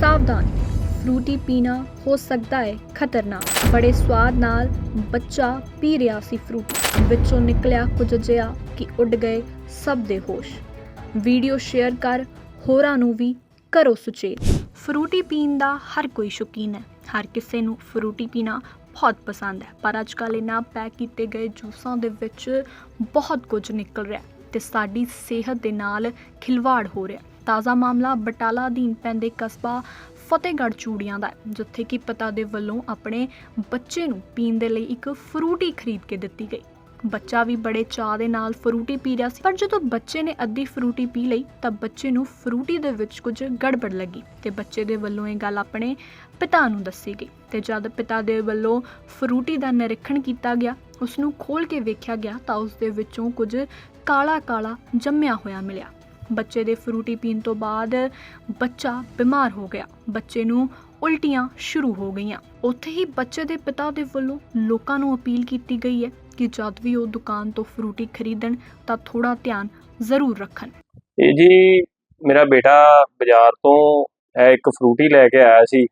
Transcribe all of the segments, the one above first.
ਸਾਵਧਾਨ। ਫਰੂਟੀ ਪੀਣਾ ਹੋ ਸਕਦਾ ਹੈ ਖਤਰਨਾਕ। ਬੜੇ ਸਵਾਦ ਨਾਲ ਬੱਚਾ ਪੀ ਰਿਹਾ ਸੀ ਫਰੂਟੀ। ਵਿੱਚੋਂ ਨਿਕਲਿਆ ਕੁਝ ਅਜਿਹਾ ਕਿ ਉੱਡ ਗਏ ਸਭ ਦੇ ਹੋਸ਼। ਵੀਡੀਓ ਸ਼ੇਅਰ ਕਰ, ਹੋਰਾਂ ਨੂੰ ਵੀ ਕਰੋ ਸੁਚੇਤ। ਫਰੂਟੀ ਪੀਣ ਦਾ ਹਰ ਕੋਈ ਸ਼ੌਕੀਨ ਹੈ। ਹਰ ਕਿਸੇ ਨੂੰ ਫਰੂਟੀ ਪੀਣਾ ਬਹੁਤ ਪਸੰਦ ਹੈ। ਪਰ ਅੱਜ ਕੱਲ੍ਹ ਇਹਨਾਂ ਪੈਕ ਕੀਤੇ ਗਏ ਜੂਸਾਂ ਦੇ ਵਿੱਚ ਬਹੁਤ ਕੁਝ ਨਿਕਲ ਰਿਹਾ ਹੈ ਤੇ ਸਾਡੀ ਸਿਹਤ ਦੇ ਨਾਲ ਖਿਲਵਾੜ ਹੋ ਰਿਹਾ ਤਾਜ਼ਾ ਮਾਮਲਾ ਬਟਾਲਾ ਅਧੀਨ ਪੈਂਦੇ ਕਸਬਾ ਫਤਿਹਗੜ੍ਹ ਚੂੜੀਆਂ ਦਾ ਜਿੱਥੇ ਕਿ ਪਿਤਾ ਦੇ ਵੱਲੋਂ ਆਪਣੇ ਬੱਚੇ ਨੂੰ ਪੀਣ ਦੇ ਲਈ ਇੱਕ ਫਰੂਟੀ ਖਰੀਦ ਕੇ ਦਿੱਤੀ ਗਈ। ਬੱਚਾ ਵੀ ਬੜੇ ਚਾਅ ਦੇ ਨਾਲ ਫਰੂਟੀ ਪੀ ਰਿਹਾ ਸੀ, ਪਰ ਜਦੋਂ ਬੱਚੇ ਨੇ ਅੱਧੀ ਫਰੂਟੀ ਪੀ ਲਈ, ਤਾਂ ਬੱਚੇ ਨੂੰ ਫਰੂਟੀ ਦੇ ਵਿੱਚ ਕੁਝ ਗੜਬੜ ਲੱਗੀ ਤੇ ਬੱਚੇ ਦੇ ਵੱਲੋਂ ਇਹ ਗੱਲ ਆਪਣੇ ਪਿਤਾ ਨੂੰ ਦੱਸੀ ਗਈ ਤੇ ਜਦ ਪਿਤਾ ਦੇ ਵੱਲੋਂ ਫਰੂਟੀ ਦਾ ਨਿਰੀਖਣ ਕੀਤਾ ਗਿਆ ਉਸ ਨੂੰ ਖੋਲ ਕੇ ਵੇਖਿਆ ਗਿਆ ਤਾਂ ਉਸ ਦੇ ਵਿੱਚੋਂ ਕੁਝ ਕਾਲਾ ਕਾਲਾ ਜੰਮਿਆ ਹੋਇਆ ਮਿਲਿਆ। ਬੱਚੇ ਦੇ ਫਰੂਟੀ ਪੀਣ ਤੋਂ ਬਾਅਦ ਬੱਚਾ ਬਿਮਾਰ ਹੋ ਗਿਆ। ਬੱਚੇ ਨੂੰ ਉਲਟੀਆਂ ਸ਼ੁਰੂ ਹੋ ਗਈਆਂ। ਉੱਥੇ ਹੀ ਬੱਚੇ ਦੇ ਪਿਤਾ ਦੇ ਵੱਲੋਂ ਲੋਕਾਂ ਨੂੰ ਅਪੀਲ ਕੀਤੀ ਗਈ ਹੈ ਕਿ ਜਦ ਵੀ ਉਹ ਦੁਕਾਨ ਤੋਂ ਫਰੂਟੀ ਖਰੀਦਣ ਤਾਂ ਥੋੜਾ ਧਿਆਨ ਜ਼ਰੂਰ ਰੱਖਣ। ਇਹ ਜੀ ਮੇਰਾ ਬੇਟਾ ਬਾਜ਼ਾਰ ਤੋਂ ਇੱਕ ਫਰੂਟੀ ਲੈ ਕੇ ਆਇਆ ਸੀ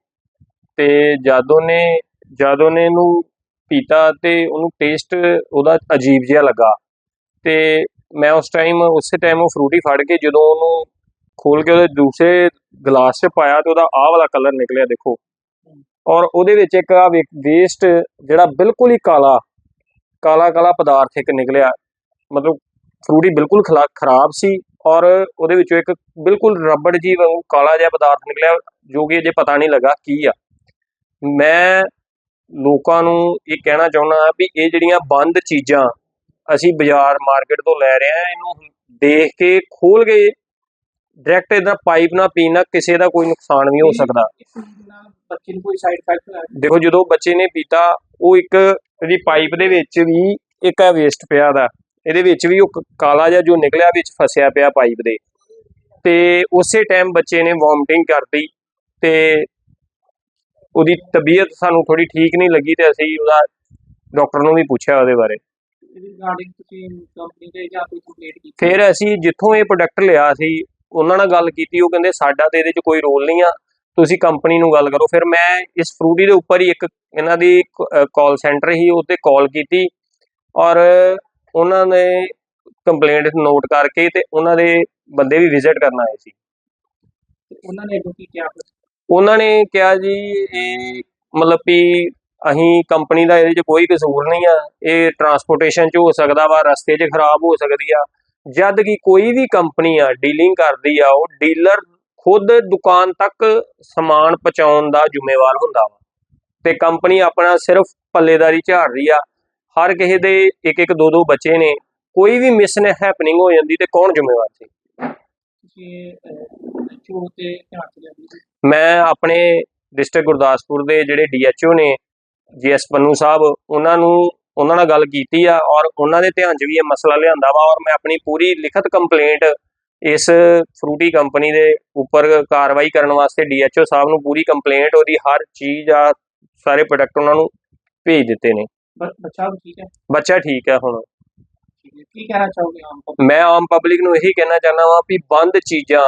ਤੇ ਜਦ ਉਹਨੇ ਜਦ ਉਹਨੇ ਇਹਨੂੰ ਪੀਤਾ ਤੇ ਉਹਨੂੰ ਟੇਸਟ ਉਹਦਾ ਅਜੀਬ ਜਿਹਾ ਲੱਗਾ ਤੇ ਮੈਂ ਉਸ ਟਾਈਮ ਉਸੇ ਟਾਈਮ ਉਹ ਫਰੂਟੀ ਫੜ ਕੇ ਜਦੋਂ ਉਹਨੂੰ ਖੋਲ ਕੇ ਉਹਦੇ ਦੂਸਰੇ ਗਲਾਸ 'ਚ ਪਾਇਆ ਤੇ ਉਹਦਾ ਆਹ ਵਾਲਾ ਕਲਰ ਨਿਕਲਿਆ, ਦੇਖੋ। ਔਰ ਉਹਦੇ ਵਿੱਚ ਇੱਕ ਆ ਵੇਸਟ ਜਿਹੜਾ ਬਿਲਕੁਲ ਹੀ ਕਾਲਾ ਕਾਲਾ ਕਾਲਾ ਪਦਾਰਥ ਇੱਕ ਨਿਕਲਿਆ। ਮਤਲਬ ਫਰੂਟੀ ਬਿਲਕੁਲ ਖਲਾ- ਖਰਾਬ ਸੀ ਔਰ ਉਹਦੇ ਵਿੱਚੋਂ ਇੱਕ ਬਿਲਕੁਲ ਰਬੜ ਜੀ ਵਾਂਗੂ ਕਾਲਾ ਜਿਹਾ ਪਦਾਰਥ ਨਿਕਲਿਆ, ਜੋ ਕਿ ਅਜੇ ਪਤਾ ਨਹੀਂ ਲੱਗਾ ਕੀ ਆ। ਮੈਂ ਲੋਕਾਂ ਨੂੰ ਇਹ ਕਹਿਣਾ ਚਾਹੁੰਦਾ ਵੀ ਇਹ ਜਿਹੜੀਆਂ ਬੰਦ ਚੀਜ਼ਾਂ ਅਸੀਂ ਬਾਜ਼ਾਰ ਮਾਰਕੀਟ ਤੋਂ ਲੈ ਰਹੇ ਆ ਇਹਨੂੰ ਦੇਖ ਕੇ ਖੋਲ ਕੇ ਡਾਇਰੈਕਟ ਇਹਦਾ ਪਾਈਪ ਨਾਲ ਪੀਣਾ ਕਿਸੇ ਦਾ ਕੋਈ ਨੁਕਸਾਨ ਵੀ ਹੋ ਸਕਦਾ। ਨਾਲ ਬੱਚੇ ਨੂੰ ਕੋਈ ਸਾਈਡ ਇਫੈਕਟ ਹੈ ਦੇਖੋ ਜਦੋਂ ਬੱਚੇ ਨੇ ਪੀਤਾ ਉਹ ਇੱਕ ਇਹਦੀ ਪਾਈਪ ਦੇ ਵਿੱਚ ਵੀ ਇੱਕ ਆ ਵੇਸਟ ਪਿਆ ਦਾ। ਇਹਦੇ ਵਿੱਚ ਵੀ ਉਹ ਕਾਲਾ ਜਿਹਾ ਜੋ ਨਿਕਲਿਆ ਵਿੱਚ ਫਸਿਆ ਪਿਆ ਪਾਈਪ ਦੇ। ਤੇ ਉਸੇ ਟਾਈਮ ਬੱਚੇ ਨੇ ਵੋਮਟਿੰਗ ਕਰਤੀ ਤੇ ਉਹਦੀ ਤਬੀਅਤ ਸਾਨੂੰ ਥੋੜੀ ਠੀਕ ਨਹੀਂ ਲੱਗੀ ਤੇ ਅਸੀਂ ਉਹਦਾ ਡਾਕਟਰ ਨੂੰ ਵੀ ਪੁੱਛਿਆ ਉਹਦੇ ਬਾਰੇ। ਰਿਗਾਰਡਿੰਗ ਤੁਸੀਂ ਕੰਪਨੀ ਤੇ ਜਾਂ ਕੋਈ ਕੰਪਲੇਂਟ ਕੀਤੀ? ਫਿਰ ਅਸੀਂ ਜਿੱਥੋਂ ਇਹ ਪ੍ਰੋਡਕਟ ਲਿਆ ਸੀ ਉਹਨਾਂ ਨਾਲ ਗੱਲ ਕੀਤੀ ਉਹ ਕਹਿੰਦੇ ਸਾਡਾ ਤੇ ਇਹਦੇ 'ਚ ਕੋਈ ਰੋਲ ਨਹੀਂ ਆ ਤੁਸੀਂ ਕੰਪਨੀ ਨੂੰ ਗੱਲ ਕਰੋ। ਫਿਰ ਮੈਂ ਇਸ ਫਰੂਟੀ ਦੇ ਉੱਪਰ ਹੀ ਇੱਕ ਇਹਨਾਂ ਦੀ ਕਾਲ ਸੈਂਟਰ ਹੀ ਉੱਤੇ ਕਾਲ ਕੀਤੀ ਔਰ ਉਹਨਾਂ ਨੇ ਕੰਪਲੇਂਟ ਨੋਟ ਕਰਕੇ ਤੇ ਉਹਨਾਂ ਦੇ ਬੰਦੇ ਵੀ ਵਿਜ਼ਿਟ ਕਰਨ ਆਏ ਸੀ। ਉਹਨਾਂ ਨੇ ਕੀ ਕਿਹਾ? ਉਹਨਾਂ ਨੇ ਕਿਹਾ ਜੀ ਇਹ ਮਤਲਬ ਵੀ ਅਸੀਂ ਕੰਪਨੀ ਦਾ ਇਹਦੇ 'ਚ ਕੋਈ ਕਸੂਰ ਨਹੀਂ ਆ। ਇਹ ਟਰਾਂਸਪੋਰਟੇਸ਼ਨ 'ਚ ਹੋ ਸਕਦਾ ਵਾ ਰਸਤੇ 'ਚ ਖਰਾਬ ਹੋ ਸਕਦੀ ਆ। ਜਦ ਕਿ ਕੋਈ ਵੀ ਕੰਪਨੀ ਆ ਡੀਲਿੰਗ ਕਰਦੀ ਆ ਉਹ ਡੀਲਰ ਖੁਦ ਦੁਕਾਨ ਤੱਕ ਸਮਾਨ ਪਹੁੰਚਾਉਣ ਦਾ ਜ਼ਿੰਮੇਵਾਰ ਹੁੰਦਾ ਵਾ। ਤੇ ਕੰਪਨੀ ਆਪਣਾ ਸਿਰਫ ਪੱਲੇਦਾਰੀ ਝਾੜ ਰਹੀ ਆ। ਹਰ ਕਿਸੇ ਦੇ ਇੱਕ ਇੱਕ ਦੋ ਦੋ ਬੱਚੇ ਨੇ। ਕੋਈ ਵੀ ਮਿਸ ਹੈਪਨਿੰਗ ਹੋ ਜਾਂਦੀ ਤੇ ਕੌਣ ਜ਼ਿੰਮੇਵਾਰ ਸੀ? ਮੈਂ ਆਪਣੇ ਡਿਸਟ੍ਰਿਕਟ ਗੁਰਦਾਸਪੁਰ ਦੇ ਜਿਹੜੇ ਡੀਐਚਓ ਨੇ ਜੀਐਸ ਪੰਨੂ ਸਾਹਿਬ ਉਹਨਾਂ ਨੂੰ ਉਹਨਾਂ ਨਾਲ ਗੱਲ ਕੀਤੀ ਆ ਔਰ ਉਹਨਾਂ ਦੇ ਧਿਆਨ 'ਚ ਵੀ ਇਹ ਮਸਲਾ ਲਿਆਂਦਾ ਵਾ ਔਰ ਮੈਂ ਆਪਣੀ ਪੂਰੀ ਲਿਖਤ ਕੰਪਲੇਂਟ ਇਸ ਫਰੂਟੀ ਕੰਪਨੀ ਦੇ ਉੱਪਰ ਕਾਰਵਾਈ ਕਰਨ ਵਾਸਤੇ ਡੀਐਚਓ ਸਾਹਿਬ ਨੂੰ ਪੂਰੀ ਕੰਪਲੇਂਟ ਉਹਦੀ ਹਰ ਚੀਜ਼ ਆ ਸਾਰੇ ਪ੍ਰੋਡਕਟ ਉਹਨਾਂ ਨੂੰ ਭੇਜ ਦਿੱਤੇ ਨੇ। ਬੱਚਾ ਠੀਕ ਹੈ? ਬੱਚਾ ਠੀਕ ਹੈ ਹੁਣ। ਕੀ ਕਹਿਣਾ ਚਾਹੋਗੇ ਆਮ ਪਬਲਿਕ ਮੈਂ ਆਮ ਪਬਲਿਕ ਨੂੰ ਇਹੀ ਕਹਿਣਾ ਚਾਹੁੰਦਾ ਵਾਂ ਵੀ ਬੰਦ ਚੀਜ਼ਾਂ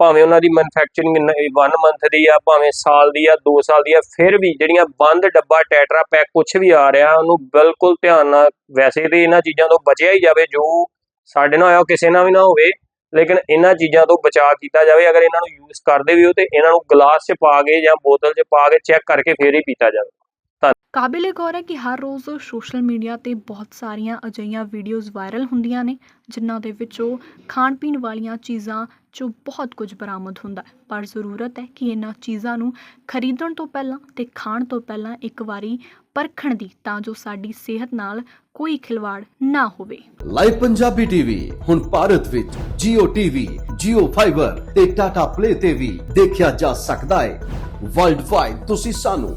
ਭਾਵੇਂ ਉਹਨਾਂ ਦੀ ਮੈਨੂਫੈਕਚਰਿੰਗ 1 ਮੰਥ ਦੀ ਆ, ਭਾਵੇਂ ਸਾਲ ਦੀ ਆ 2 ਸਾਲ ਦੀ ਆ, ਫਿਰ ਵੀ ਜਿਹੜੀਆਂ ਬੰਦ ਡੱਬਾ, ਟੈਟਰਾ ਪੈਕ ਕੁਝ ਵੀ ਆ ਰਿਹਾ, ਉਹਨੂੰ ਬਿਲਕੁਲ ਧਿਆਨ ਨਾਲ ਵੈਸੇ ਤੇ ਇਹਨਾਂ ਚੀਜ਼ਾਂ ਤੋਂ ਬਚਿਆ ਹੀ ਜਾਵੇ, ਜੋ ਸਾਡੇ ਨਾਲ ਹੋਇਆ ਕਿਸੇ ਨਾਲ ਵੀ ਨਾ ਹੋਵੇ, ਲੇਕਿਨ ਇਹਨਾਂ ਚੀਜ਼ਾਂ ਤੋਂ ਬਚਾਅ ਕੀਤਾ ਜਾਵੇ, ਅਗਰ ਇਹਨਾਂ ਨੂੰ ਯੂਜ਼ ਕਰਦੇ ਵੀ ਹੋ ਤੇ ਇਹਨਾਂ ਨੂੰ ਗਲਾਸ 'ਚ ਪਾ ਕੇ ਜਾਂ ਬੋਤਲ 'ਚ ਪਾ ਕੇ ਚੈੱਕ ਕਰਕੇ ਫਿਰ ਹੀ ਪੀਤਾ ਜਾਵੇ। ਕਾਬਿਲੇ ਗੌਰ ਹੈ ਕਿ ਹਰ ਰੋਜ਼ ਸੋਸ਼ਲ ਮੀਡੀਆ ਤੇ ਬਹੁਤ ਸਾਰੀਆਂ ਅਜਿਹੀਆਂ ਵੀਡੀਓਜ਼ ਵਾਇਰਲ ਹੁੰਦੀਆਂ ਨੇ ਜਿਨ੍ਹਾਂ ਦੇ ਵਿੱਚੋਂ ਖਾਣ ਪੀਣ ਵਾਲੀਆਂ ਚੀਜ਼ਾਂ 'ਚੋਂ ਬਹੁਤ ਕੁਝ ਬਰਾਮਦ ਹੁੰਦਾ ਹੈ। ਪਰ ਜ਼ਰੂਰਤ ਹੈ ਕਿ ਇਹਨਾਂ ਚੀਜ਼ਾਂ ਨੂੰ ਖਰੀਦਣ ਤੋਂ ਪਹਿਲਾਂ ਤੇ ਖਾਣ ਤੋਂ ਪਹਿਲਾਂ ਇੱਕ ਵਾਰੀ ਪਰਖਣ ਦੀ ਤਾਂ ਜੋ ਸਾਡੀ ਸਿਹਤ ਨਾਲ ਕੋਈ ਖਿਲਵਾੜ ਨਾ ਹੋਵੇ। ਲਾਈਵ ਪੰਜਾਬੀ ਟੀਵੀ ਹੁਣ ਭਾਰਤ ਵਿੱਚ Jio TV, Jio Fiber ਤੇ Tata Play ਤੇ ਵੀ ਦੇਖਿਆ ਜਾ ਸਕਦਾ ਹੈ। ਵਰਲਡ ਵਾਈਡ ਤੁਸੀਂ ਸਾਨੂੰ